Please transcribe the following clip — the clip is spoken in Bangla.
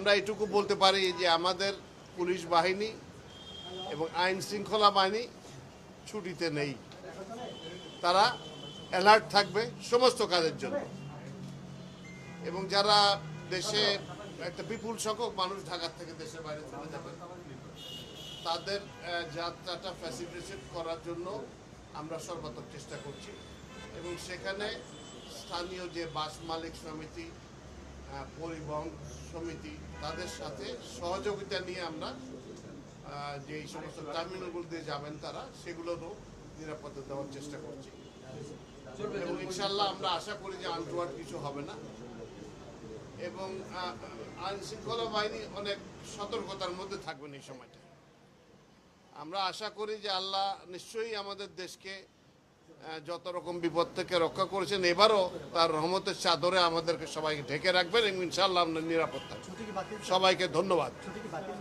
আমরা এটুকু বলতে পারি যে আমাদের পুলিশ বাহিনী এবং আইন শৃঙ্খলা বাহিনী ছুটিতে নেই। তারা অ্যালার্ট থাকবে সমস্ত কাজের জন্য। এবং যারা দেশে একটা বিপুল সংখ্যক মানুষ ঢাকার থেকে দেশের বাইরে চলে যাবে, তাদের যাত্রাটা ফ্যাসিলিটেশন করার জন্য আমরা সর্বাত্মক চেষ্টা করছি। এবং সেখানে স্থানীয় যে বাস মালিক সমিতি পরিবহন সমিতি তাদের সাথে সহযোগিতা নিয়ে আমরা যে সমস্ত টার্মিনালগুলো দিয়ে যাবেন তারা, সেগুলোরও নিরাপত্তা দেওয়ার চেষ্টা করছি। এবং ইনশাল্লাহ আমরা আশা করি যে আনটুয়ার্ড কিছু হবে না। এবং আইন শৃঙ্খলা বাহিনী অনেক সতর্কতার মধ্যে থাকবেন এই সময়টা আমরা আশা করি যে আল্লাহ নিশ্চয়ই আমাদের দেশকে যত রকম বিপদ থেকে রক্ষা করেছেন, এবারও তার রহমতের চাদরে আমাদেরকে সবাইকে ঢেকে রাখবেন এবং ইনশাল্লাহ আমরা বাতিল সবাইকে ধন্যবাদ।